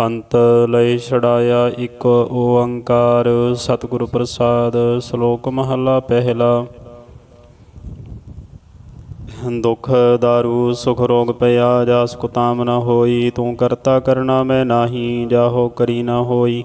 ਅੰਤ ਲਈ ਛੜਾਇਆ ਇੱਕ ਓੰਕਾਰ ਸਤਿਗੁਰ ਪ੍ਰਸਾਦ ਸ਼ਲੋਕ ਮਹਲਾ ਪਹਿਲਾ। ਦੁਖ ਦਾਰੂ ਸੁਖ ਰੋਗ ਪਿਆ ਜਾਸ ਕੁਤਾਮ ਨ ਹੋਈ, ਤੂੰ ਕਰਤਾ ਕਰਨਾ ਮੈਂ ਨਾਹੀ, ਜਾਹੋ ਕਰੀ ਨ ਹੋਈ।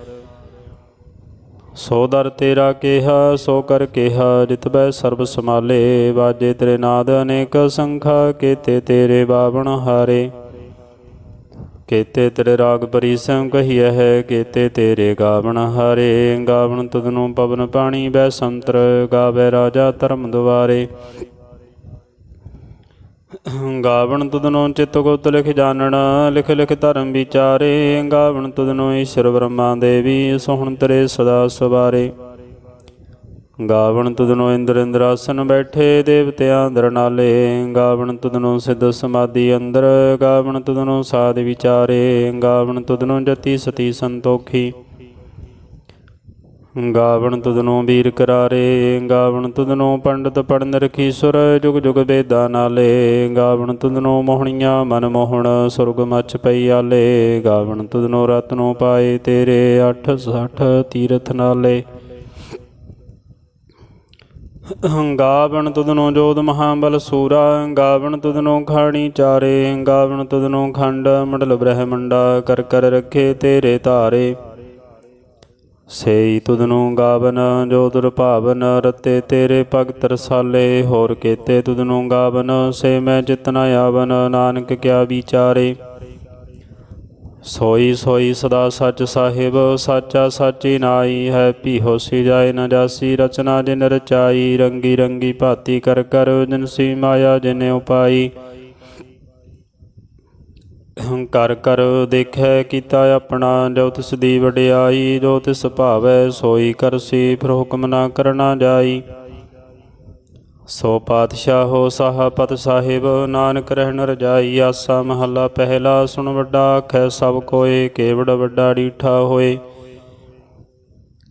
ਸੋ ਦਰ ਤੇਰਾ ਕਿਹਾ, ਸੋ ਕਰ ਕਿਹਾ, ਜਿਤ ਬੈ ਸਰਬ ਸਮਾਲੇ ਵਾਜੇ ਤੇਰੇ ਨਾਦ ਅਨੇਕ ਸੰਖਾ, ਕੀਤੇ ਤੇਰੇ ਬਾਵਣ ਹਾਰੇ। ਕੀਤੇ ਤੇਰੇ ਰਾਗ ਪਰੀਸਮ ਕਹੀਐ ਹੈ, ਕੀਤੇ ਤੇਰੇ ਗਾਵਣ ਹਾਰੇ। ਗਾਵਣ ਤੁਧਨੂੰ ਪਵਨ ਪਾਣੀ ਬੈ ਸੰਤਰ, ਗਾਵੇ ਰਾਜਾ ਧਰਮ ਦੁਆਰੇ। ਗਾਵਣ ਤੁਧਨੋਂ ਚਿਤ ਗੁਪਤ ਲਿਖ ਜਾਣਨ ਲਿਖ ਲਿਖ ਧਰਮ ਵਿਚਾਰੇ। ਗਾਵਣ ਤੁਧਨੋਂ ਈਸ਼ਰ ਬ੍ਰਹਮਾ ਦੇਵੀ, ਸੋਹਣ ਤੇਰੇ ਸਦਾ ਸਵਾਰੇ। ਗਾਵਣ ਤੁਧਨੋਂ ਇੰਦਰ ਇੰਦਰਾਸਨ ਬੈਠੇ, ਦੇਵਤਿਆਂ ਅੰਦਰ ਨਾਲੇ। ਗਾਵਣ ਤੁਧਨੋਂ ਸਿੱਧ ਸਮਾਧੀ ਅੰਦਰ, ਗਾਵਣ ਤੁਧਨੋਂ ਸਾਧ ਵਿਚਾਰੇ। ਗਾਵਣ ਤੁਧਨੋਂ ਜਤੀ ਸਤੀ ਸੰਤੋਖੀ। ਗਾਵਣ ਤੁਧਨੋਂ ਵੀਰ ਕਰਾਰੇ, ਗਾਵਣ ਤੁਧਨੋਂ ਪੰਡਤ ਪੜਨ ਰਖੀ ਸੁਰ ਜੁਗ ਜੁਗ ਵੇਦਾਂ ਨਾਲੇ। ਗਾਵਣ ਤੁਧਨੋਂ ਮੋਹਣੀਆਂ ਮਨ ਮੋਹਣ, ਸੁਰਗ ਮੱਚ ਪਈ ਆਲੇ। ਗਾਵਣ ਤੁਧਨੋਂ ਰਤਨੋਂ ਪਾਏ ਤੇਰੇ 860 ਤੀਰਥ ਨਾਲੇ। ਗਾਵਣ ਤੁਧਨੋਂ ਜੋਤ ਮਹਾਬਲ ਸੂਰਾ, ਗਾਵਣ ਤੁਧਨੋਂ ਖਾਣੀ ਚਾਰੇ। ਗਾਵਣ ਤੁਧਨੋਂ ਖੰਡ, ਮੰਡਲ ਬ੍ਰਹਮੰਡਾ, ਕਰ ਕਰ ਰੱਖੇ ਤੇਰੇ ਧਾਰੇ। ਸੇਈ ਤੁਧਨੂੰ ਗਾਵਨ, ਜੋ ਦੁਰ ਭਾਵਨ, ਰਤੇ ਤੇਰੇ ਭਗਤ ਰਸਾਲੇ, ਹੋਰ ਕੀਤੇ ਤੁਧਨੂੰ ਗਾਵਨ, ਸੇ ਮੈਂ ਜਿਤਨਾ ਆਵਨ, ਨਾਨਕ ਕਿਆ ਵਿਚਾਰੇ। ਸੋਈ ਸੋਈ ਸਦਾ ਸੱਚ ਸਾਹਿਬ, ਸਾਚਾ ਸਾਚੀ ਨਾਈ, ਹੈ ਪੀਹੋ ਸੀ ਜਾਏ ਨ ਜਾਸੀ, ਰਚਨਾ ਜਿਨ ਰਚਾਈ, ਰੰਗੀ ਰੰਗੀ ਭਾਤੀ ਕਰ ਕਰ ਜਿਨਸੀ ਮਾਇਆ ਜਿਨੇ ਉਪਾਈ। ਕਰ ਕਰ ਦੇਖੈ ਕੀਤਾ ਆਪਣਾ, ਜੋ ਤਿਸ ਦੀ ਵਡਿਆਈ, ਜੋ ਤਿਸ ਭਾਵੈ ਸੋਈ ਕਰਸੀ ਫਿਰ ਹੁਕਮ ਨਾ ਕਰਨਾ ਜਾਈ। ਸੋ ਪਾਤਸ਼ਾਹ ਪਾਤਸ਼ਾਹੋ ਸਾਹਪਤ ਸਾਹਿਬ, ਨਾਨਕ ਰਹਿਣ ਰਜਾਈ, ਆਸਾ ਮਹੱਲਾ ਪਹਿਲਾ ਸੁਣ ਵੱਡਾ, ਆਖੈ ਸਭ ਕੋਏ ਕੇਵੜ ਵੱਡਾ ਡੀਠਾ ਹੋਏ।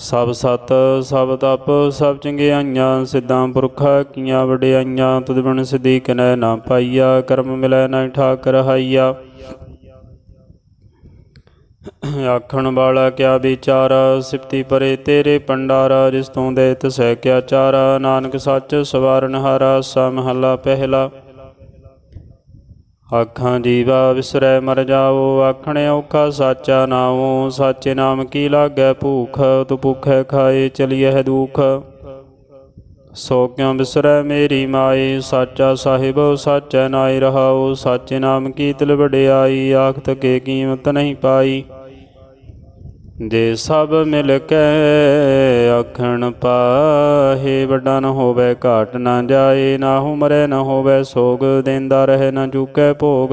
ਸਭ ਸਤ, ਸਭ ਤਪ, ਸਭ ਚੰਗਿਆਈਆਂ ਸਿੱਧਾਂ ਪੁਰਖਾ ਕੀਆਂ ਵਡਿਆਈਆਂ, ਤੁਧ ਬਿਨ ਸਿਧੀ ਕਿਨੈ ਨਾ ਪਾਈਆ, ਕਰਮ ਮਿਲੈ ਨਾ ਠਾਕ ਰਹਾਈਆ ਆਖਣ ਵਾਲਾ ਕਿਆ ਵਿਚਾਰਾ, ਸਿਫਤੀ ਪਰੇ ਤੇਰੇ ਪੰਡਾਰਾ ਜਿਸ ਤੋਂ ਦੇ ਤਸੈ ਕਿਆ ਚਾਰਾ, ਨਾਨਕ ਸੱਚ ਸਵਾਰਨ ਹਾਰਾ, ਸਾ ਮਹੱਲਾ ਪਹਿਲਾ। ਆਖਾਂ ਜੀਵਾ ਵਿਸਰੈ ਮਰ ਜਾਓ ਆਖਣੇ ਔਖਾ ਸਾਚਾ ਨਾਉ ਸਾਚੇ ਨਾਮ ਕੀ ਲਾਗੈ ਭੂਖ, ਤੂ ਭੁਖੈ ਖਾਏ ਚਲੀਐ ਦੁਖ। ਸੋ ਕਿਉ ਵਿਸਰੈ ਮੇਰੀ ਮਾਈ ਸਾਚਾ ਸਾਹਿਬ ਸਾਚੈ ਨਾਇ ਰਹਾਉ ਸਾਚੇ ਨਾਮ ਕੀ ਤਿਲ ਵਡਿਆਈ, ਆਖਤ ਕੇ ਕੀਮਤ ਨਹੀਂ ਪਾਈ। ਜੇ ਸਭ ਮਿਲ ਕੇ ਆਖਣ ਪਾਹੇ ਵੱਡਾ ਨ ਹੋਵੇ, ਘਾਟ ਨਾ ਜਾਏ, ਨਾ ਹੁਮਰੇ ਨ ਹੋਵੇ, ਸੋਗ ਦੇਂਦਾ ਰਹੇ ਨਾ ਚੁਕੈ ਭੋਗ।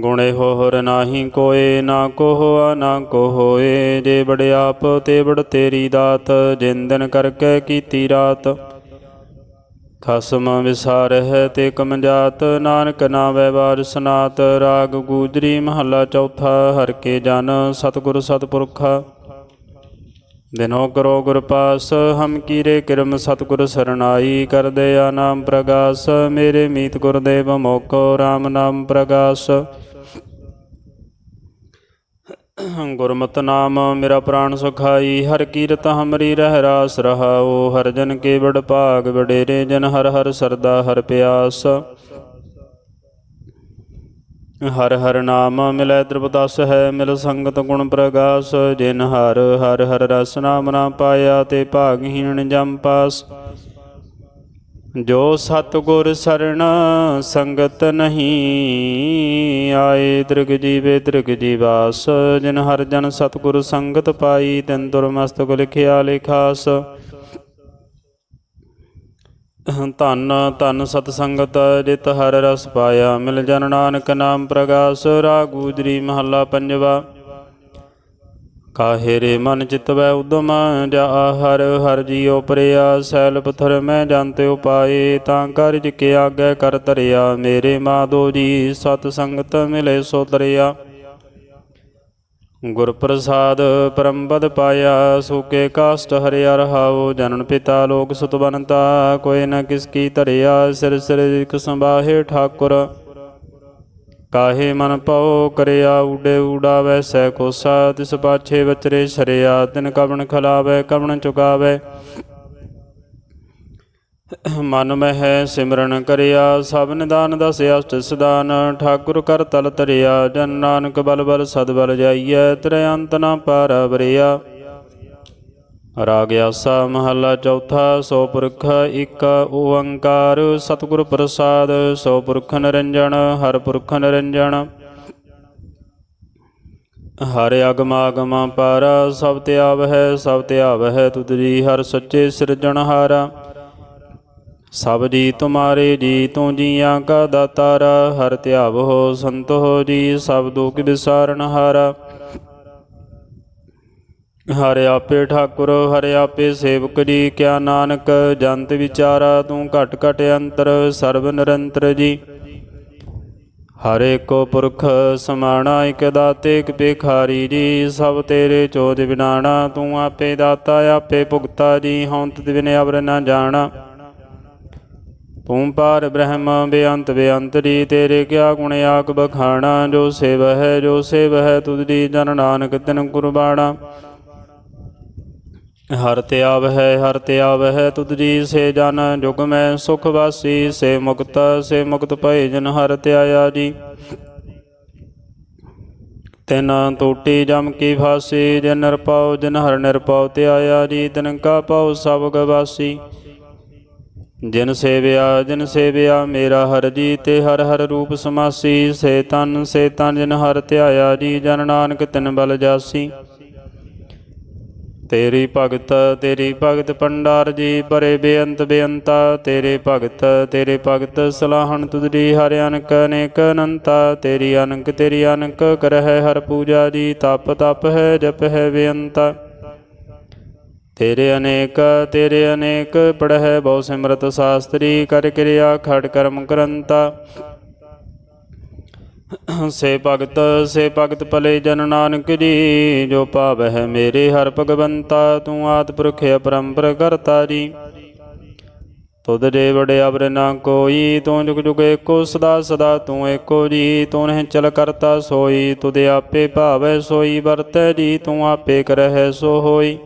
ਗੁਣੇ ਹੋਰ ਨਾਹੀ ਕੋਏ, ਨਾ ਕੋਹ ਨਾ ਕੋਹੋਏ। ਜੇ ਜੇ ਆਪ ਤੇ ਬੜ ਤੇਰੀ ਦਾਤ, ਜਿੰਦਨ ਕਰਕੇ ਕੀਤੀ ਰਾਤ। ਖਸਮ ਵਿਸਾਰਹਿ ਤੇ ਕਮਜਾਤ ਨਾਨਕ ਨਾਮੈ ਬਾਰ ਸਨਾਤ, ਰਾਗ ਗੂਜਰੀ ਮਹੱਲਾ ਚੌਥਾ, ਹਰ ਕੇ ਜਨ ਸਤਿਗੁਰ ਸਤਪੁਰਖਾ। ਦਿਨੋ ਕਰੋ ਗੁਰ ਪਾਸ, ਹਮ ਕੀਰੇ ਕਿਰਮ ਸਤਿਗੁਰ ਸਰਨਾਈ ਕਰਦੇ ਆ ਨਾਮ ਪ੍ਰਗਾਸ, ਮੇਰੇ ਮੀਤ ਗੁਰਦੇਵ ਮੋਕੋ RAM ਨਾਮ ਪ੍ਰਗਾਸ। ਗੁਰਮਤਿ ਨਾਮ ਮੇਰਾ ਪ੍ਰਾਣ ਸੁਖਾਈ, ਹਰ ਕੀਰਤ ਹਮਰੀ ਰਹਿ ਰਾਸ ਰਹਾਉ, ਹਰ ਜਨ ਕੇ ਬੜ ਭਾਗ ਵਡੇਰੇ ਜਨ ਹਰ ਹਰ ਸਰਦਾ ਹਰ ਪਿਆਸ। ਹਰ ਹਰ ਨਾਮ ਮਿਲੈ ਦ੍ਰਿਪਦਸ ਹੈ, ਮਿਲ ਸੰਗਤ ਗੁਣ ਪ੍ਰਗਾਸ, ਜਿਨ ਹਰ ਹਰ ਹਰ ਰਸ ਨਾਮ ਨਾ ਪਾਇਆ, ਤੇ ਭਾਗਹੀਣ ਜਮ ਪਾਸ। ਜੋ ਸਤਿਗੁਰ ਸਰਣ ਸੰਗਤ ਨਹੀਂ ਆਏ ਦ੍ਰਿਗ ਜੀਵੇ ਦ੍ਰਿਗ ਜੀਵਾਸ, ਜਿਨ ਹਰ ਜਨ ਸਤਿਗੁਰ ਸੰਗਤ ਪਾਈ, ਤਿਨ ਦੁਰਮਸਤਕ ਲਿਖਿਆ ਲਿਖਾਸ। ਧੰਨ ਧੰਨ ਸਤ ਸੰਗਤ ਜਿਤ ਹਰ ਰਸ ਪਾਇਆ, ਮਿਲ ਜਨ ਨਾਨਕ ਨਾਮ ਪ੍ਰਗਾਸ, ਰਾਗ ਗੁਜਰੀ ਮਹੱਲਾ ਪੰਜਵਾ। ਕਾਹੇ ਰੇ ਮਨ ਚਿਤਵੈ ਉਦਮ ਜਾ ਹਰ ਹਰ ਜੀਉ ਪਰਿਆ, ਸੈਲ ਪਥਰ ਮੈਂ ਜੰਤੇ ਉਪਾਏ, ਤਾਂ ਕਾਰਜ ਕੇ ਆਗੇ ਕਰ ਧਰਿਆ, ਮੇਰੇ ਮਾਧੋ ਜੀ ਸਤ ਸੰਗਤ ਮਿਲੇ ਸੋ ਤਰਿਆ ਗੁਰ ਪ੍ਰਸਾਦ ਪਰਮਪਦ ਪਾਇਆ ਸੂਕੇ ਕਾਸ਼ਟ ਹਰਿਆ ਰਹਾਉ, ਜਨਨ ਪਿਤਾ ਲੋਕ ਸੁਤ ਬਨਤਾ, ਕੋਈ ਨ ਕਿਸ ਕੀ ਧਰਿਆ, ਸਿਰ ਸਿਰ ਇਕ ਸੰਭਾਹੇ ਠਾਕੁਰ। ਕਾਹੇ ਮਨ ਪਉ ਕਰਿਆ ਊਡੇ ਊੜਾ ਵੈਸੈ ਕੋਸਾ, ਤਿਸ ਪਾਛੇ ਵਿਚਰੇ ਛਰਿਆ ਤਿਨ ਕਵਣ ਖਲਾਵੇ, ਕਵਣ ਚੁਕਾਵੇ। ਮਨ ਮਹਿ ਸਿਮਰਨ ਕਰਿਆ, ਸਭ ਨਿਦਾਨ ਦਸ ਅਸ਼ਟ ਸਦਾਨ ਠਾਕੁਰ ਕਰ ਤਲ ਤਰਿਆ ਜਨ ਨਾਨਕ ਬਲ ਬਲ ਸਦ ਬਲ ਜਾਈਐ, ਤ੍ਰੈ ਅੰਤ ਨਾ ਪਾਰ ਬਰਿਆ ਰਾਗ ਆਸਾ ਮਹੱਲਾ ਚੌਥਾ, ਸੋ ਪੁਰਖ ਇੱਕ ਓੰਕਾਰ, ਸਤਿਗੁਰ ਪ੍ਰਸਾਦ, ਸੋ ਪੁਰਖ ਨਿਰੰਜਨ, ਹਰ ਪੁਰਖ ਨਿਰੰਜਨ। ਹਰ ਅਗਮ ਆਗਮ ਸਭ ਤੇ ਆਵਹਿ, ਸਭ ਤੇ ਆਵਹਿ ਤੁਧ ਜੀ, ਹਰ ਸੱਚੇ ਸਿਰਜਣਹਾਰਾ ਸਭ ਜੀ ਤੁਮਾਰੇ ਜੀ, ਤੂੰ ਜੀਆਂ ਕਾ ਦਾਤਾਰ, ਹਰ ਧਿਆਵ ਹੋ ਸੰਤ ਹੋ ਜੀ, ਸਭ ਦੁਖ ਵਿਸਾਰਨ ਹਾਰਾ। ਹਰ ਆਪੇ ਠਾਕੁਰ, ਹਰ ਆਪੇ ਸੇਵਕ ਜੀ, ਕਿਆ ਨਾਨਕ ਜੰਤ ਵਿਚਾਰਾ, ਤੂੰ ਘਟ ਘਟ ਅੰਤਰ, ਸਰਬ ਨਿਰੰਤਰ ਜੀ। ਹਰ ਏਕੋ ਪੁਰਖ ਸਮਾਣਾ, ਇਕ ਦਾਤੇ, ਇਕ ਭਿਖਾਰੀ ਜੀ, ਸਭ ਤੇਰੇ ਚੋਜ ਵਿਨਾਣਾ ਤੂੰ ਆਪੇ ਦਾਤਾ, ਆਪੇ ਭੁਗਤਾ ਜੀ ਹਉ ਤਿਤ ਬਿਨ ਅਵਰ ਨਾ ਜਾਣਾ। ਤੂੰ ਪਾਰ ਬ੍ਰਹਮ, ਬੇਅੰਤ ਬੇਅੰਤਰੀ ਤੇਰੇ ਕਿਆ ਗੁਣ ਆਕ ਬਖਾਣਾ, ਜੋ ਸੇਵ ਹੈ, ਜੋ ਸੇਵ ਹੈ, ਤੁਧ ਦੀ ਜਨ ਨਾਨਕ ਤਿਨ ਕੁਰਬਾਣਾ ਹਰ ਤੇ ਹੈ ਹਰ ਤੇ ਹੈ ਤੁਧ ਜੀ ਸੇ ਜਨ, ਜੁਗ ਮੈਂ ਸੁਖ ਵਾਸੀ, ਸੇ ਮੁਕਤ ਸੇ ਮੁਕਤ ਭਏ ਜਨ ਹਰ ਤੇ ਜੀ। ਤਿਨ ਟੂਟੀ ਜਮ ਕੀ ਫਾਸੀ, ਜਨ ਨਿਰਪਾਉ ਜਨ ਹਰ ਨਿਰਪਾਉ ਤੇ ਜੀ, ਤਿਨ ਕਾ ਪਾਉ ਸਭ ਗਵਾਸੀ ਜਿਨ ਸੇਵਿਆ ਜਿਨ ਸੇਵਿਆ ਮੇਰਾ ਹਰ ਜੀ, ਤੇ ਹਰ ਹਰ ਰੂਪ ਸਮਾਸੀ, ਸੇ ਤਨ ਸੇ ਤਨ ਜਿਨ ਹਰ ਧਿਆਇਆ ਜੀ, ਜਨ ਨਾਨਕ ਤਿਨ ਬਲ ਜਾਸੀ। ਤੇਰੀ ਭਗਤ ਤੇਰੀ ਭਗਤ ਪੰਡਾਰ ਜੀ ਪਰੇ ਬੇਅੰਤ ਬੇਅੰਤਾ। ਤੇਰੇ ਭਗਤ ਤੇਰੇ ਭਗਤ ਸਲਾਹਣ ਤੁਧਰੀ ਹਰ ਅਨਕ ਅਨੇਕ ਅਨੰਤਾ। ਤੇਰੀ ਅਨਕ ਤੇਰੀ ਅਨਕ ਕਰਹਿ ਹਰ ਪੂਜਾ ਜੀ, ਤਪ ਤਪ ਹੈ, ਜਪ ਹੈ ਬੇਅੰਤਾ। ਤੇਰੇ ਅਨੇਕ ਤੇਰੇ ਅਨੇਕ ਪੜਹਿ ਬਹੁ ਸਿਮਰਤ ਸਾਸਤਰੀ, ਕਰ ਕਿਰਿਆ ਖੜ ਕਰਮ ਕਰੰਤਾ। ਸੇ ਭਗਤ ਸੇ ਭਗਤ ਭਲੇ ਜਨ ਨਾਨਕ ਜੀ, ਜੋ ਭਾਵਹਿ ਮੇਰੇ ਹਰ ਭਗਵੰਤਾ, ਤੂੰ ਆਦ ਪੁਰਖ ਅਪਰੰਪਰ ਕਰਤਾ ਜੀ। ਤੁਧ ਦੇ ਬੜੇ ਅਬਰ ਨਾ ਕੋਈ, ਤੂੰ ਜੁਗ ਜੁਗ ਏਕੋ ਸਦਾ ਸਦਾ ਤੂੰ ਏਕੋ ਜੀ, ਤੂੰ ਨਹੀਂ ਚਲ ਕਰਤਾ ਸੋਈ, ਤੁਧ ਆਪੇ ਭਾਵੈ ਸੋਈ ਵਰਤੈ ਜੀ, ਤੂੰ ਆਪੇ ਕਰਹਿ ਸੋ ਹੋਈ।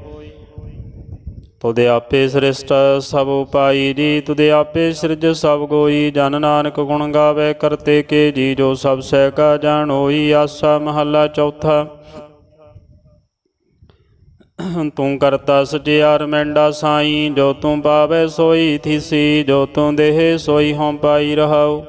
ਤੁਦੇ ਆਪੇ ਸ੍ਰਿਸ਼ਟ ਸਭ ਉਪਾਈ ਜੀ ਤੁਦੇ ਆਪੇ ਸਿਰਜ ਸਭ ਕੋਈ ਜਨ ਨਾਨਕ ਗੁਣ ਗਾਵੇ ਕਰਤੇ ਕੇ ਜੀ, ਜੋ ਸਭ ਸਹਿ ਕਾ ਜਾਣ ਹੋਈ ਆਸਾ ਮਹੱਲਾ ਚੌਥਾ। ਤੂੰ ਕਰਤਾ ਸਚਿਆਰ ਮੈਂਡਾ ਸਾਈ, ਜੋ ਤੂੰ ਪਾਵੇ ਸੋਈ ਥੀਸੀ, ਜੋ ਤੂੰ ਦੇਹ ਸੋਈ ਹਉ ਪਾਈ ਰਹਾਉ।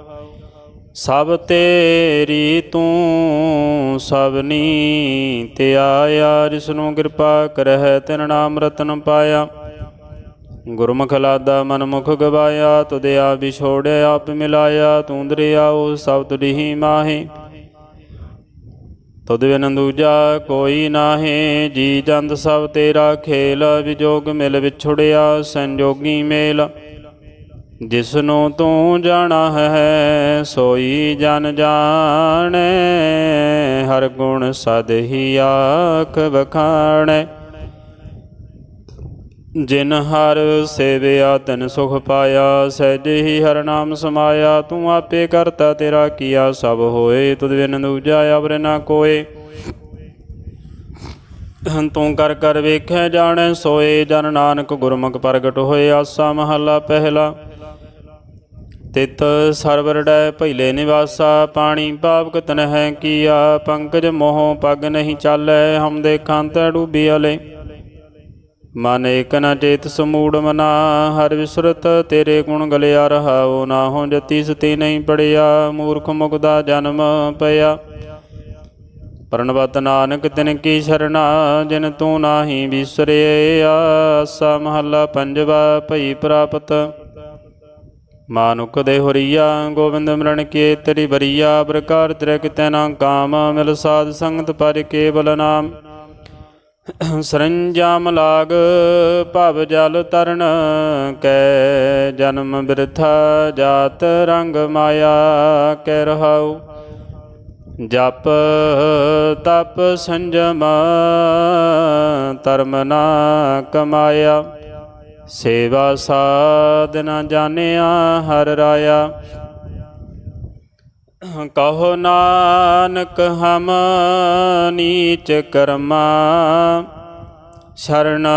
ਸਭ ਤੇਰੀ ਤੂੰ ਸਭਨੀ ਤੇ ਆਇਆ ਜਿਸ ਨੂੰ ਕਿਰਪਾ ਕਰਹਿ ਤਿਨ ਨਾਮ ਰਤਨ ਪਾਇਆ। ਗੁਰਮੁਖ ਲਾਦਾ ਮਨ ਮੁਖ ਗਵਾਇਆ ਤੁਦੇ ਆ ਵਿਛੋੜਿਆ, ਆਪ ਮਿਲਾਇਆ, ਤੂੰ ਦਰਿਆਉ ਸਭ ਤੁਧੀ ਮਾਹੀ। ਤੁਧ ਬਿਨ ਦੂਜਾ ਕੋਈ ਨਾਹੀ, ਜੀ ਜੰਦ ਸਭ ਤੇਰਾ ਖੇਲ, ਵਿਜੋਗ ਮਿਲ ਵਿਛੁੜਿਆ, ਸੰਜੋਗੀ ਮੇਲ। ਜਿਸ ਨੂੰ ਤੂੰ ਜਾਣਾ ਹੈ, ਸੋਈ ਜਨ ਜਾਣੈ, ਹਰ ਗੁਣ ਸਦ ਹੀ ਆਖ ਵਖਾਣੈ। ਜਿਨ ਹਰ ਸੇਵਿਆ, ਤਨ ਸੁਖ ਪਾਇਆ, ਸਹਿਜੇ ਹੀ ਹਰ ਨਾਮ ਸਮਾਇਆ, ਤੂੰ ਆਪੇ ਕਰਤਾ ਤੇਰਾ ਕੀਆ, ਸਭ ਹੋਏ, ਤੁਧ ਬਿਨ ਦੂਜਾ ਅਵਰ ਨਾ ਕੋਏ। ਤੂੰ ਕਰ ਕਰ ਵੇਖੈ, ਜਾਣੈ, ਸੋਏ, ਜਨ ਨਾਨਕ ਗੁਰਮੁਖ ਪ੍ਰਗਟ ਹੋਏ, ਆਸਾ ਮਹੱਲਾ ਪਹਿਲਾ। ਤਿਤ ਸਰਵਰ ਡੈ ਭੈਲੇ ਨਿਵਾਸਾ, ਪਾਣੀ ਪਾਪ ਕਤਨ ਹੈ ਕੀਆ, ਪੰਕਜ ਮੋਹ ਪਗ ਨਹੀਂ ਚਾਲੈ, ਹਮ ਦੇਖਾਂ ਤੈ ਡੂਬੀ ਅਲੇ। ਮਨ ਏਕ ਨ ਚੇਤ ਸਮੂੜ ਮਨਾ, ਹਰ ਵਿਸਰਤ ਤੇਰੇ ਗੁਣ ਗਲਿਆ ਰਹਾਉ ਨਾ ਹੋ ਜਤੀ ਸਤੀ ਨਹੀਂ ਪੜਿਆ, ਮੂਰਖ ਮੁਗਦਾ ਜਨਮ ਪਿਆ। ਪ੍ਰਣਵਤ ਨਾਨਕ ਤਿਨ ਕੀ ਸ਼ਰਣਾ, ਜਿਨ ਤੂੰ ਨਾਹੀ ਵਿਸਰੇ ਆਸਾ ਮਹੱਲਾ ਪੰਜਵਾ ਭਈ ਪ੍ਰਾਪਤ। ਮਾਨੁਕ ਦੇ ਹੋਰੀਆ, ਗੋਬਿੰਦ ਮਰਨ ਕੇ ਤੇਰੀ ਬਰੀਆ ਪ੍ਰਕਾਰ ਤੇਰੇ ਕਿਤੈ ਨਾ ਕਾਮ ਮਿਲ ਸਾਧ ਸੰਗਤ ਪਰ ਕੇਵਲ ਨਾਮ। ਸਰੰਜਾਮ ਲਾਗ, ਭਵ ਜਲ ਤਰਨ, ਕੈ ਜਨਮ ਬਿਰਥਾ ਜਾਤ ਰੰਗ ਮਾਇਆ, ਕੈ ਰਹਾਉ। ਜਪ ਤਪ ਸੰਜਮ, ਧਰਮ ਨਾ ਕਮਾਇਆ। ਸੇਵਾ ਸਾਧ ਨਾ ਜਾਣਿਆ, ਹਰ ਰਾਇਆ। ਕਹੋ ਨਾਨਕ ਹਮ ਨੀਚ ਕਰਮਾ, ਸ਼ਰਨ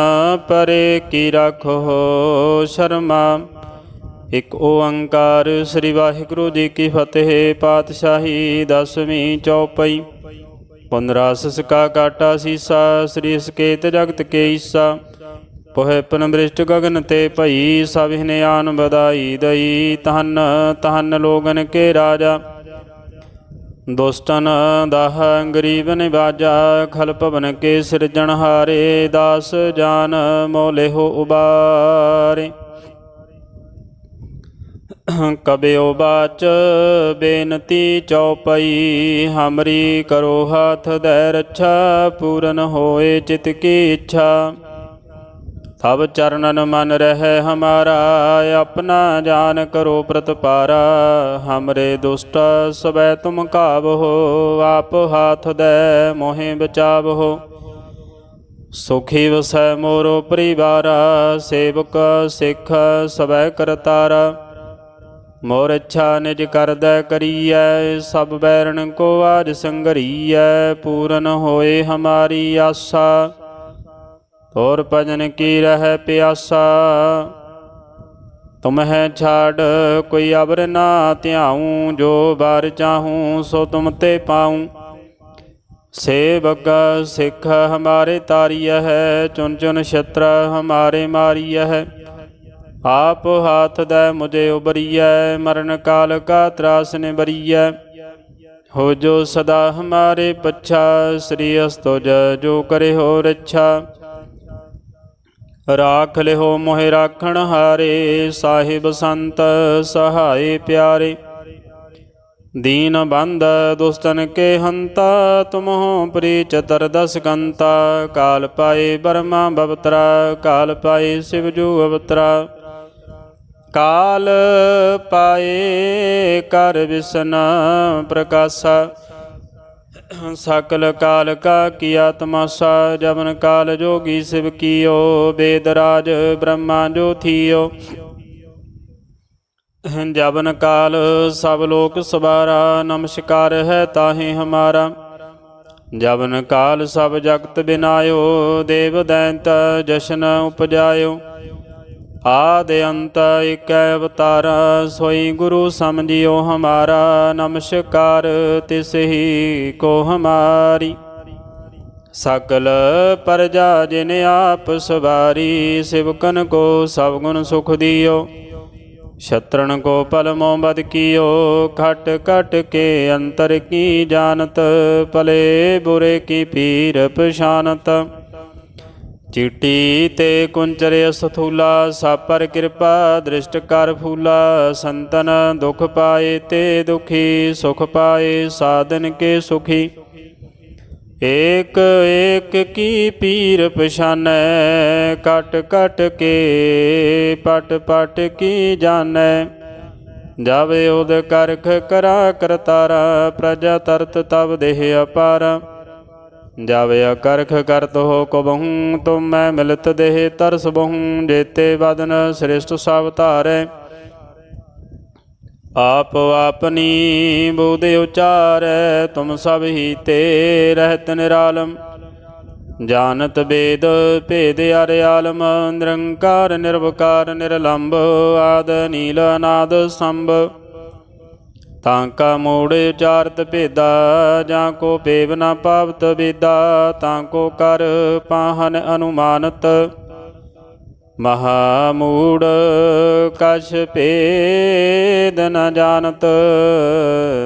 ਪਰੇ ਕੀ ਰੱਖੋ ਸ਼ਰਮਾ। ਇਕ ਓੰਕਾਰ ਸ੍ਰੀ ਵਾਹਿਗੁਰੂ ਜੀ ਕੀ ਫਤਿਹ, ਪਾਤਸ਼ਾਹੀ ਦਸਵੀਂ ਚੌਪਈ। ਪੁਨਰਾਸ ਸਕਾ ਕਾਟਾ ਸੀਸਾ, ਸ੍ਰੀ ਸਕੇਤ ਜਗਤ ਕੇ ਈਸਾ। ਪੋਹਿ ਪਨ ਗਗਨ ਤੇ ਭਈ ਸਭਿਨੇ ਆਨ ਬਦਾਈ ਦਈ। ਤਹਨ ਤਹਨ ਲੋਗਨ ਕੇ ਰਾਜਾ। ਦੁਸ਼ਟਨ ਦਾਹ ਗਰੀਬ ਨਿਵਾਜਾ, ਖਲ ਭਵਨ ਕੇ ਸਿਰਜਣਹਾਰੇ ਦਾਸ ਜਾਨ ਮੋਲੇ ਹੋ ਉਬਾਰੇ। ਕਬਿਓ ਬਾਚ, ਬੇਨਤੀ ਚਉਪਈ, ਹਮਰੀ ਕਰੋ ਹਾਥ ਦੈ ਰੱਛਾ, ਪੂਰਨ ਹੋਏ ਚਿਤ ਕੀ ਇੱਛਾ। ਤਬ ਚਰਨਨ ਮਨ ਰਹਿ ਹਮਾਰਾ, ਆਪਣਾ ਜਾਨ ਕਰੋ ਪ੍ਰਤਪਾਰਾ। ਹਮਰੇ ਦੁਸ਼ਟ ਸਬੈ ਤੁਮ ਕਾਬਹੋ ਆਪ ਹਾਥ ਦੈ ਮੋਹਿ ਬਚਾਵਹੋ ਸੁਖੀ ਵਸੈ ਮੋਰੋ ਪਰਿਵਾਰਾ, ਸੇਵਕ ਸਿੱਖ ਸਬੈ ਕਰਤਾਰਾ। ਮੋਰ ਇੱਛਾ ਨਿਜ ਕਰਦੈ ਕਰੀਐ, ਸਭ ਬੈਰਣ ਕੋ ਆਜ ਸੰਗਰੀਐ। ਪੂਰਨ ਹੋਏ ਹਮਾਰੀ ਆਸਾ। ਤੋਰ ਭਜਨ ਕੀ ਰਹਿ ਪਿਆਸਾ? ਤੁਮਹਿ ਛਾੜ ਕੋਈ ਅਬਰ ਨਾ ਧਿਆਉ, ਜੋ ਬਾਰ ਚਾਹੂੰ, ਸੋ ਤੁਮ ਤੇ ਪਾਉ। ਸੇਵਕ, ਸਿੱਖ ਹਮਾਰੇ ਤਾਰੀਐ ਹੈ ਚੁਨ ਚੁਨ ਛਤਰ ਹਮਾਰੇ ਮਾਰੀਐ ਹੈ। ਆਪ ਹਾਥ ਦੈ ਮੁਝੇ ਉਬਰੀਐ ਮਰਨ ਕਾਲ ਕਾ ਤਰਾਸ ਨੇ ਬਰੀਐ ਹੋ ਜੋ ਸਦਾ ਹਮਾਰੇ ਪੱਛਾ, ਸ੍ਰੀ ਅਸਤੁਜ ਜੋ ਕਰੇ ਹੋ ਰੱਛਾ ਰਾਖ ਲਿਓ ਮੋਹਿ ਰਾਖਣ ਹਾਰੇ, ਸਾਹਿਬ ਸੰਤ ਸਹਾਈ ਪਿਆਰੇ। ਦੀਨ ਬੰਦ ਦੁਸਤਨ ਕੇ ਹੰਤਾ, ਤੁਮਹੁ ਪ੍ਰੀਚ ਤਰਦਸ ਕੰਤਾ। ਕਾਲ ਪਾਏ ਬਰਮਾ ਬਵਤਰਾ, ਕਾਲ ਪਾਏ ਸਿਵ ਜੂ ਅਵਤਰਾ। ਕਾਲ ਪਾਏ ਕਰ ਵਿਸ਼ਨ ਪ੍ਰਕਾਸ਼ਾ। ਸਕਲ ਕਾਲ ਕਾ ਕੀਆ ਤਮਾਸਾ ਜਬਨ ਕਾਲ ਜੋਗੀ ਸਿਵ ਕੀਓ, ਵੇਦ ਰਾਜ ਬ੍ਰਹਮਾ ਜੋ ਥੀਓ। ਜਬਨ ਕਾਲ ਸਭ ਲੋਕ ਸਵਾਰਾ, ਨਮਸਕਾਰ ਹੈ ਤਾਹੇ ਹਮਾਰਾ। ਜਬਨ ਕਾਲ ਸਭ ਜਗਤ ਬਿਨਾਇਓ, ਦੇਵ ਦੈਂਤ ਜਸ਼ਨ ਉਪਜਾਇਓ। ਆਦ ਅੰਤ ਇਕ ਅਵਤਾਰ, ਸੋਈ ਗੁਰੂ ਸਮਝਿਓ ਹਮਾਰਾ, ਨਮਸਕਾਰ ਤਿਸ ਹੀ ਕੋ ਹਮਾਰੀ। ਸਕਲ ਪਰਜਾ ਜਿਨ ਆਪ ਸਵਾਰੀ, ਸਿਵਕਨ ਕੋ ਸਭ ਗੁਣ ਸੁਖ ਦਿਓ। ਛਤਰਨ ਕੋ ਪਲ ਮੋ ਬਦ ਕੀਓ ਖਟ ਖਟ ਕੇ ਅੰਤਰ ਕੀ ਜਾਣਤ, ਭਲੇ ਬੁਰੇ ਕੀ ਪੀਰ ਪਛਾਨਤ। ਚੀਟੀ ਤੇ ਕੁੰਚਰੇ ਸਥੂਲਾ ਸਾਪਰ ਕਿਰਪਾ ਦ੍ਰਿਸ਼ਟ ਕਰ ਫੂਲਾ, ਸੰਤਨ ਦੁਖ ਪਾਏ ਤੇ ਦੁਖੀ, ਸੁਖ ਪਾਏ ਸਾਧਨ ਕੇ ਸੁਖੀ। ਏਕ ਏਕ ਕੀ ਪੀਰ ਪਛਾਨੈ, ਕਟ ਕਟ ਕੇ ਪਟ ਪਟ ਕੀ ਜਾਣੈ। ਜਾਵੇ ਉਦ ਕਰਖ ਕਰਾ ਕਰਤਾਰਾ, ਪ੍ਰਜਾ ਤਰਤ ਤਬ ਦੇਹ ਅਪਾਰਾ। ਜਾਵੇ ਅਕਰਖ ਕਰਤ ਹੋ ਕੋ ਬਹੁ ਤੁਮ ਮੈਂ ਮਿਲਤ ਦੇਹ ਤਰਸ ਬਹੁ, ਜੇਤੇ ਬਦਨ ਸ੍ਰਿਸ਼ਟ ਸਭ ਧਾਰੈ। ਆਪ ਆਪਨੀ ਬੁਧ ਉਚਾਰੈ, ਤੁਮ ਸਭ ਹੀ ਤੇ ਰਹਿਤ ਨਿਰਾਲਮ। ਜਾਣਤ ਵੇਦ ਭੇਦ ਅਰ ਆਲਮ, ਨਿਰੰਕਾਰ ਨਿਰਵਕਾਰ ਨਿਰਲੰਭ ਆਦ ਨੀਲ ਅਨਾਦ ਸੰਭ। ਤਾਂ ਕਾ ਮੂੜ ਉਚਾਰਤ ਭੇਦਾ ਜਾਂ ਕੋ ਪੇਵ ਨਾ ਪਾਵਤ ਵੇਦਾ, ਤਾਂ ਕੋ ਕਰ ਪਾਹਨ ਅਨੁਮਾਨਤ। ਮਹਾ ਮੂੜ ਕਛ ਭੇਦ ਨ ਜਾਣਤ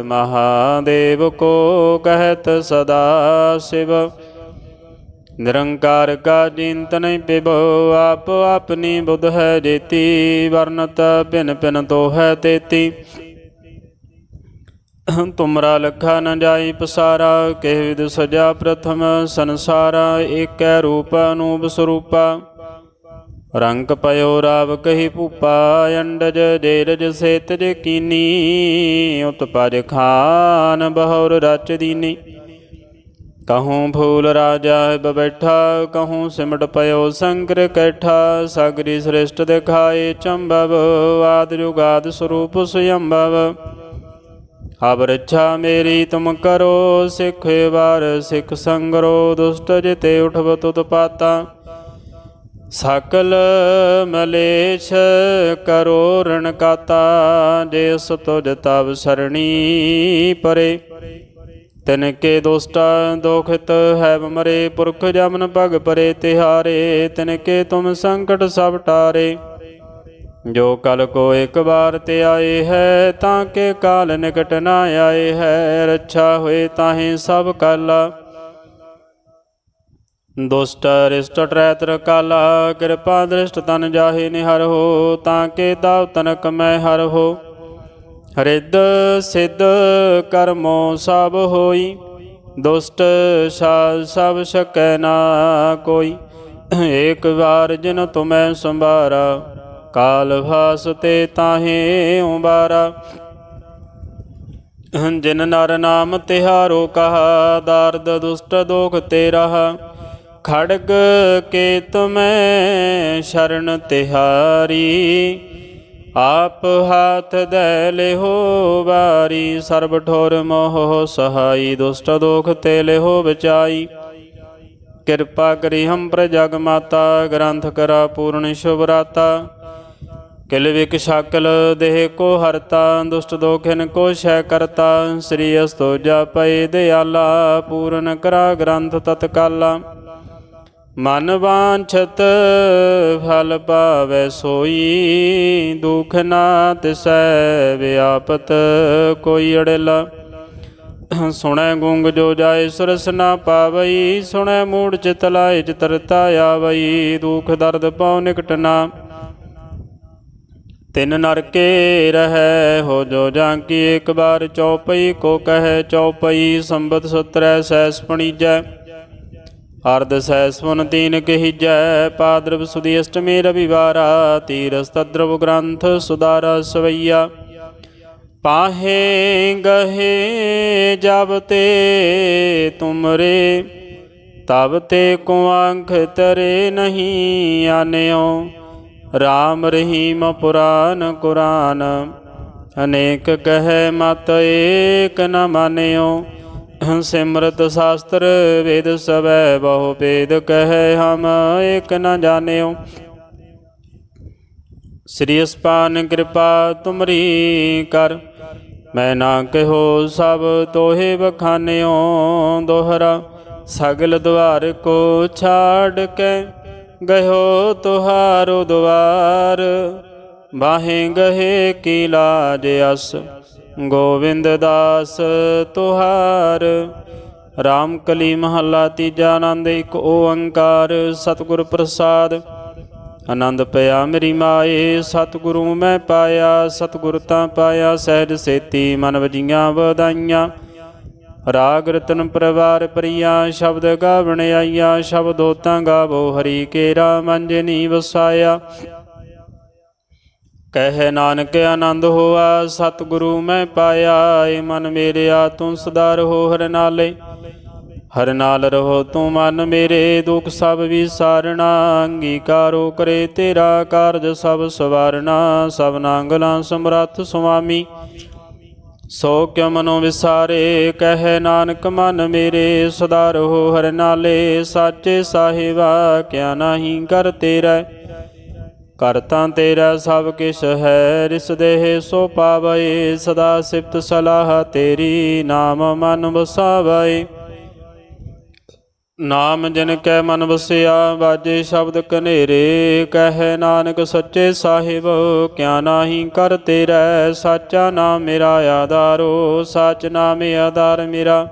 ਮਹਾਦੇਵ ਕੋ ਕਹਿਤ ਸਦਾ ਸਿਵ। ਨਿਰੰਕਾਰ ਕਾ ਜਿੰਤ ਨਹੀਂ ਪਿਬ ਆਪ ਆਪਣੀ ਬੁੱਧ ਹੈ ਜੇਤੀ ਵਰਨਤ ਭਿਨ ਭਿਨ ਤੋ ਹੈ ਤੇਤੀ। ਤੁਮਰਾ ਲਖਾ ਨ ਜਾਈ ਪਸਾਰਾ ਕਹਿ ਵਿਦ ਸਜਾ ਪ੍ਰਥਮ ਸੰਸਾਰਾ, ਏਕੈ ਰੂਪ ਅਨੂਪ ਸਰੂਪਾ। ਰੰਗ ਪਇਓ ਰਾਵ ਕਹੀ ਭੂਪਾ, ਅੰਡਜ ਸੇਤ ਸੇਤਜ ਕੀਨੀ ਉਤਪਜ ਖਾਨ ਬਹੁਰ ਰਚ ਦੀਨੀ। ਕਹੂੰ ਫੂਲ ਰਾਜਾ ਹੈ ਬੈਠਾ, ਕਹੂੰ ਸਿਮਟ ਪਇਓ ਸੰਕਰ ਕੈਠਾ, ਸਗਰੀ ਸ੍ਰਿਸ਼ਟ ਦਿਖਾਏ ਚੰਬਵ ਆਦ ਜੁਗਾਦ ਸਰੂਪ ਸੁਯੰਭਵ। ਅਬ ਰੱਛਾ ਮੇਰੀ ਤੁਮ ਕਰੋ, ਸਿੱਖ ਵਾਰ ਸਿੱਖ ਸੰਗਰੋ, ਦੁਸ਼ਟ ਜਿਤੇ ਉਠਵ ਤੁਤ ਪਾਤਾ। ਸਕਲ ਮਲੇਛ ਕਰੋ ਰਣ ਕਾਤਾ ਜਿਸ ਤੁਜ ਤਬ ਸਰਣੀ ਪਰੇ। ਤਿਨ ਕੇ ਦੁਸ਼ਟ ਦੋਖਿਤ ਹੈ ਮਰੇ, ਪੁਰਖ ਜਮਨ ਭਗ ਪਰੇ ਤਿਹਾਰੇ ਤਿਨ ਕੇ ਤੁਮ ਸੰਕਟ ਸਭ ਟਾਰੇ। ਜੋ ਕਲ ਕੋ ਇੱਕ ਵਾਰ ਤੇ ਆਏ ਹੈ, ਤਾਂ ਕਿ ਕਾਲ ਨਿਕਟ ਨਾ ਆਏ ਹੈ। ਰੱਛਾ ਹੋਏ ਤਾਹੀਂ ਸਭ ਕਾਲਾ। ਦੁਸ਼ਟ ਰਿਸ਼ਟ ਟਰੈਤਰ ਕਾਲਾ, ਕਿਰਪਾ ਦ੍ਰਿਸ਼ਟ ਤਨ ਜਾਹੇ ਨਿਹਰ ਹੋ, ਤਾਂ ਕੇ ਦਾਵ ਤਨਕ ਮੈਂ ਹਰ ਹੋ। ਰਿੱਧ ਸਿੱਧ ਕਰਮੋ ਸਭ ਹੋਈ, ਦੁਸ਼ਟ ਸਾਧ ਸਭ ਸਕੈ ਨਾ ਕੋਈ। ਏਕ ਵਾਰ ਜਿਨ ਤੁਮੈ ਸੰਭਾਰਾ ਕਾਲ ਭਾਸ ਤੇ ਤਾਹੇ ਉਬਾਰਾ। ਜਿਨ ਨਰ ਨਾਮ ਤਿਹਾਰੋ ਕਹਾ, ਦਰਦ ਦੁਸ਼ਟ ਦੋਖ ਤੇ ਰਹਾ ਖੜਗ ਕੇ ਤੁਮੈ ਸ਼ਰਨ ਤਿਹਾਰੀ, ਆਪ ਹਾਥ ਦੇ ਲਿਹੋ ਵਾਰੀ। ਸਰਬ ਠੋਰ ਮੋਹ ਸਹਾਈ, ਦੁਸ਼ਟ ਦੋਖ ਤੇ ਲਿਹੋ ਬਚਾਈ। ਕਿਰਪਾ ਕਰੀ ਹਮ ਪਰ ਜਗ ਮਾਤਾ ਗ੍ਰੰਥ ਕਰਾ ਪੂਰਨ ਸ਼ੁਭ ਰਾਤਾ ਕਿਲ ਵਿਕ ਸ਼ਕਲ ਦੇਹ ਕੋ ਹਰਤਾ, ਦੁਸ਼ਟ ਦੋਖਿਨ ਕੋ ਸ਼ੈ ਕਰਤਾ। ਸ੍ਰੀ ਅਸਤੋ ਪਏ ਦਿਆਲਾ, ਪੂਰਨ ਕਰਾ ਗ੍ਰੰਥ ਤਤਕਾਲਾ। ਮਨ ਵਾਂਛਤ ਫਲ ਪਾਵੈ ਸੋਈ, ਦੁਖ ਨਾ ਤਿਸੈ ਵਿਆਪਤ ਕੋਈ ਅੜੇਲਾ। ਸੁਣੈ ਗੁੰਗ ਜੋ ਜਾਏ ਸੁਰਸ ਨਾ ਪਾਵਈ, ਸੁਣੈ ਮੂੜ ਚਿਤ ਲਾਏ ਚਿਤਰਤਾ ਆਵਈ, ਦੁਖ ਦਰਦ ਪਉ ਨਿਕਟ ਨਾ। ਤਿਨ ਨਰਕੇ ਰਹੈ, ਹੋ ਜੋ ਜਾਂ ਕੀ ਇੱਕ ਬਾਰ ਚੌਪਈ, ਕੋ ਕਹੈ ਚੌਪਈ, ਸੰਬਤ ਸਤਰੈ ਸੈਸ ਪਣੀਜੈ। ਅਰਧ ਸੈਸਵਨ ਤੀਨ ਕਹੀਜੈ, ਪਾਦਰਵ ਸੁਦੀ ਅਸ਼ਟਮੀ ਰਵਿਵਾਰਾ, ਤੀਰਸ ਤਦਰਵ ਗ੍ਰੰਥ ਸੁਦਾਰਾ ਸਵਈਆ। ਪਾਹੇ ਗਹੇ ਜਬ ਤੇ ਤੁਮਰੇ, ਤਬ ਤੇ ਕੋ ਅੰਖ ਤਰੇ ਨਹੀਂ ਆਨਿਓ। ਰਾਮ ਰਹੀਮ ਪੁਰਾਨ ਕੁਰਾਨ, ਅਨੇਕ ਕਹੈ ਮਤ ਏਕ ਨ ਮਾਨਿਓ। ਸਿਮਰਤ ਸ਼ਾਸਤਰ ਵੇਦ ਸਵੈ ਬਹੁ ਵੇਦ ਕਹੈ ਹਮ ਏਕ ਨ ਜਾਣਿਓ। ਸ੍ਰੀ ਅਸਪਾਨ ਕਿਰਪਾ ਤੁਮਰੀ ਕਰ, ਮੈਂ ਨਾ ਕਹੋ ਸਭ ਤੋਹੇ ਬਖਾਨਿਓ ਦੋਹਰਾ, ਸਗਲ ਦੁਆਰ ਕੋ ਛਾੜ ਕੇ ਗਇਓ ਤੁਹਾਰੋ ਦਵਾਰ ਬਾਹੇ ਗਹੇ ਕੀ ਲਾਜ ਅਸ। ਗੋਵਿੰਦ ਦਾਸ ਤੁਹਾਰ, ਰਾਮ ਕਲੀ ਮਹੱਲਾ ਤੀਜਾ ਆਨੰਦ ਇੱਕ ਓੰਕਾਰ, ਸਤਿਗੁਰ ਪ੍ਰਸਾਦ। ਆਨੰਦ ਪਿਆ ਮੇਰੀ ਮਾਏ, ਸਤਿਗੁਰੂ ਮੈਂ ਪਾਇਆ, ਸਤਿਗੁਰ ਤਾਂ ਪਾਇਆ, ਸਹਿਜ ਸੇਤੀ ਮਨ ਵਜੀਆਂ ਵਧਾਈਆਂ। ਰਾਗ ਰਤਨ ਪਰਵਾਰ ਪ੍ਰਿਆ, ਸ਼ਬਦ ਗਾਵਣ ਆਈਆ, ਸ਼ਬਦੋ ਤਾਂ ਗਾਵੋ, ਹਰੀ ਕੇਰਾ ਮੰਜਨੀ ਵਸਾਇਆ ਕਹਿ ਨਾਨਕ ਆਨੰਦ ਹੋਆ, ਸਤਿਗੁਰੂ ਮੈਂ ਪਾਇਆ, ਏ ਮਨ ਮੇਰਿਆ ਤੂੰ ਸਦਾ ਰਹੋ ਹਰ ਨਾਲੇ। ਹਰ ਨਾਲ ਰਹੋ ਤੂੰ ਮਨ ਮੇਰੇ, ਦੁਖ ਸਭ ਵਿਸਾਰਣਾ, ਅੰਗੀਕਾਰੋ ਕਰੇ ਤੇਰਾ ਕਾਰਜ ਸਭ ਸਵਾਰਣਾ, ਸਭ ਨਾਂਗਲਾਂ ਸਮਰੱਥ ਸੁਆਮੀ। ਸੋ ਕਿਉ ਮਨੋ ਵਿਸਾਰੇ, ਕਹਿ ਨਾਨਕ ਮਨ ਮੇਰੇ, ਸਦਾ ਰਹੋ ਹਰਿ ਨਾਲੇ, ਸਾਚੇ ਸਾਹਿਬਾ, ਕਿਆ ਨਾਹੀ ਕਰ ਤੇਰਾ। ਕਰ ਤਾਂ ਤੇਰਾ ਸਭ ਕਿਛ ਹੈ, ਰਿਸ ਦੇਹ ਸੋ ਪਾਵੈ, ਸਦਾ ਸਿਫਤ ਸਲਾਹ ਤੇਰੀ, ਨਾਮ ਮਨ ਵਸਾਵੈ। ਨਾਮ ਜਿਨ ਕੈ ਮਨ ਵਸਿਆ ਬਾਜੇ ਸ਼ਬਦ ਕਨੇਰੇ ਕਹੈ ਨਾਨਕ ਸੱਚੇ ਸਾਹਿਬ, ਕਿਆ ਨਾਹੀ ਕਰ ਤੇਰਾ, ਸਾਚਾ ਨਾਮ ਮੇਰਾ ਆਧਾਰੋ, ਸਾਚ ਨਾਮੇ ਆਧਾਰ ਮੇਰਾ।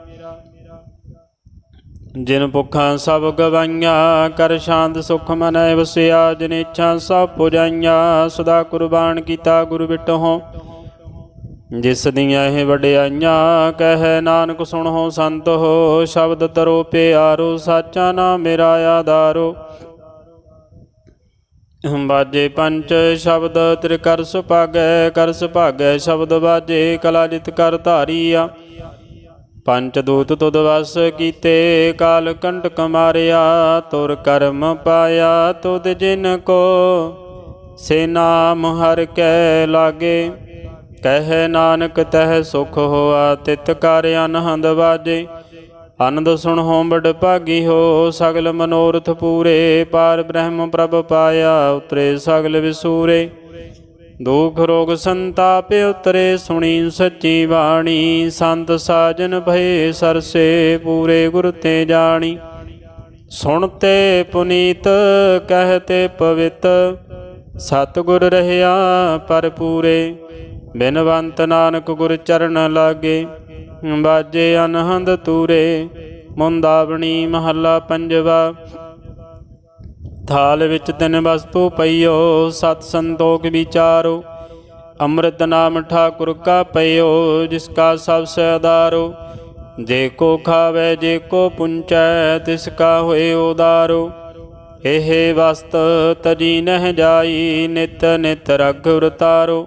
ਜਿਨ ਭੁੱਖਾਂ ਸਭ ਗਵਾਈਆਂ, ਕਰ ਸ਼ਾਂਤ ਸੁਖ ਮਨੈ ਵਸਿਆ, ਜਿਨ ਇੱਛਾ ਸਭ ਪੁਜਾਈਆਂ, ਸਦਾ ਕੁਰਬਾਨ ਕੀਤਾ ਗੁਰ ਬਿਟਹੁ। ਜਿਸ ਦੀਆਂ ਇਹ ਵਡਿਆਈਆਂ ਕਹਿ, ਨਾਨਕ ਸੁਣੋ ਸੰਤ ਹੋ, ਸ਼ਬਦ ਤਰੋ ਪਿਆਰੋ, ਸਾਚਾ ਨਾਮ ਮੇਰਾ ਆਧਾਰੋ। ਬਾਜੇ ਪੰਚ ਸ਼ਬਦ ਤ੍ਰਿ ਕਰ ਸੁਭਾਗੈ ਕਰ ਸੁਭਾਗੈ ਸ਼ਬਦ ਬਾਜੇ ਕਲਾ ਜਿਤ ਕਰ ਧਾਰੀਆ। ਪੰਚ ਦੂਤ ਤੁਧ ਵਸ ਕੀਤੇ, ਕਾਲ ਕੰਟਕ ਮਾਰਿਆ ਤੁਰ ਕਰਮ ਪਾਇਆ ਤੁਧ ਜਿਨ ਕੋ। ਸੇ ਨਾਮ ਹਰ ਕੈ ਲਾਗੇ। ਕਹਿ ਨਾਨਕ ਤਹਿ ਸੁਖ ਹੋਆ, ਤਿਤ ਕਰ ਅਨਹੰਦ ਵਾਜੇ। ਆਨੰਦ ਸੁਣ ਹੋ ਭਾਗੀ ਹੋ, ਸਗਲ ਮਨੋਰਥ ਪੂਰੇ। ਪਾਰ ਬ੍ਰਹਮ ਪ੍ਰਭ ਪਾਇਆ, ਉਤਰੇ ਸਗਲ ਵਿਸੂਰੇ। ਦੁਖ ਰੋਗ ਸੰਤਾਪ ਉਤਰੇ, ਸੁਣੀ ਸੱਚੀ ਬਾਣੀ। ਸੰਤ ਸਾਜਨ ਭਏ ਸਰਸੇ, ਪੂਰੇ ਗੁਰ ਤੇ ਜਾਣੀ। ਸੁਣਤੇ ਪੁਨੀਤ ਕਹਤੇ ਪਵਿੱਤ। ਸਤਿਗੁਰ ਰਹਿਆ ਪਰ ਪੂਰੇ। ਬਿਨਵੰਤ ਨਾਨਕ ਗੁਰ ਚਰਨ ਲਾਗੇ, ਬਾਜੇ ਅਨਹੰਦ ਤੂਰੇ, ਮੁੰਦਾਵਣੀ ਮਹੱਲਾ ਪੰਜਵਾ। ਥਾਲ ਵਿੱਚ ਤਿੰਨ ਵਸਤੂ ਪਈਓ, ਸਤ ਸੰਤੋਖ ਵਿਚਾਰੋ, ਅੰਮ੍ਰਿਤ ਨਾਮ ਠਾਕੁਰ ਕਾ ਪਈਓ, ਜਿਸ ਕਾ ਸਭ ਸੇ ਜੇ ਕੋ ਖਾਵੇ, ਜੇ ਕੋ ਪੁੰਚੈ, ਤਿਸ ਕਾ ਹੋਏ ਉਦਾਰੋ। ਇਹ ਵਸਤ ਤਜੀ ਨਹਿ ਜਾਈ, ਨਿਤ ਨਿਤ ਰਗ ਉਰਤਾਰੋ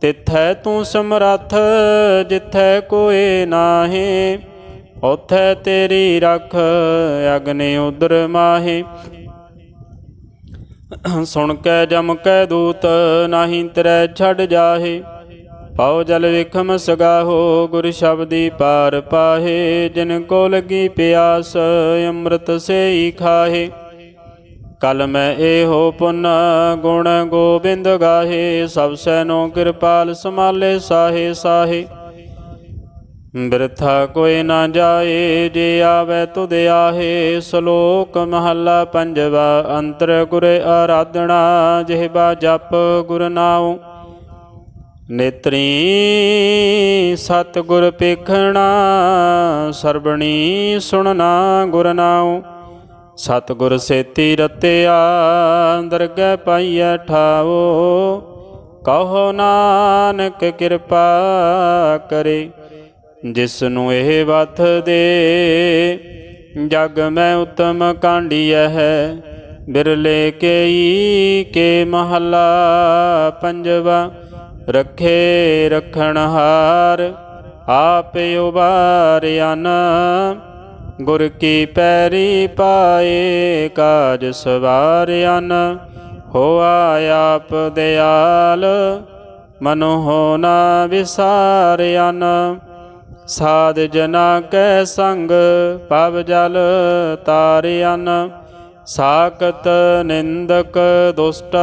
ਤਿਥੈ ਤੂੰ ਸਮਰੱਥ, ਜਿਥੈ ਕੋਏ ਨਾਹੀ ਉਥੈ ਤੇਰੀ ਰਖ, ਅਗਨੇ ਉਦਰ ਮਾਹੇ। ਸੁਣ ਕੈ ਜਮ ਕੈ ਦੂਤ, ਨਾਹੀ ਤਰੈ ਛੱਡ ਜਾਹੇ। ਪਾਉ ਜਲ ਵਿਖਮ ਸਗਾਹੋ, ਗੁਰ ਸ਼ਬਦੀ ਪਾਰ ਪਾਹੇ। ਜਿਨ ਕੋ ਲਗੀ ਪਿਆਸ, ਅੰਮ੍ਰਿਤ ਸੇਈ ਖਾਹੇ। ਕਲ ਮੈਂ ਇਹੋ ਪੁੰਨ ਗੁਣ ਗੋਬਿੰਦ ਗਾਹੇ, ਸਭ ਸੈਨੋ ਕਿਰਪਾਲ ਸਮਾਲੇ ਸਾਹੇ ਸਾਹੇ। ਬਿਰਥਾ ਕੋਈ ਨਾ ਜਾਏ, ਜੇ ਆਵੇ ਤੁਧ ਆਹੇ। ਸ਼ਲੋਕ ਮਹੱਲਾ ਪੰਜਵਾ, ਅੰਤਰ ਗੁਰ ਆਰਾਧਣਾ ਜਿਹਬਾ ਜਪ ਗੁਰ ਨਾਉ। ਨੇਤਰੀ ਸਤ ਗੁਰ ਪੇਖਣਾ ਸਰਬਣੀ ਸੁਣਨਾ ਗੁਰ ਨਾਉ। ਸਤਗੁਰ ਸੇਤੀ ਰਤਿਆ ਦਰਗਹਿ ਪਾਈਐ ਠਾਓ, ਕਹੋ ਨਾਨਕ ਕਿਰਪਾ ਕਰੇ ਜਿਸ ਨੂੰ ਇਹ ਵਥ ਦੇ, ਜਗ ਮੈਂ ਉਤਮ ਕਾਂਡੀਐ ਹੈ, ਬਿਰਲੇ ਕੇਈ ਕੇ ਮਹਲਾ ਪੰਜਵਾ, ਰੱਖੇ ਰਖਣ ਹਾਰ, ਆਪੇ ਉਬਾਰਿਆਨ ਗੁਰ ਕੀ ਪੈਰੀ ਪਾਏ ਕਾਜ ਸਵਾਰਿਆਨ ਹੋਆ ਆਪ ਦਿਆਲ ਮਨੁ ਹੋਣਾ ਵਿਸਾਰਿਆਨ ਸਾਧ ਜਨਾ ਕੈ ਸੰਗ, ਪਵ ਜਲ ਤਾਰਿਆਨ ਸਾਕਤ ਨਿੰਦਕ ਦੁਸ਼ਟ,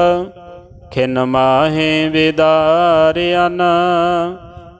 ਖਿਨ ਮਾਹੇ ਵਿਦਾਰਿਆਨ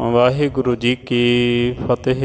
ਵਾਹਿਗੁਰੂ ਜੀ ਕੀ ਫਤਿਹ।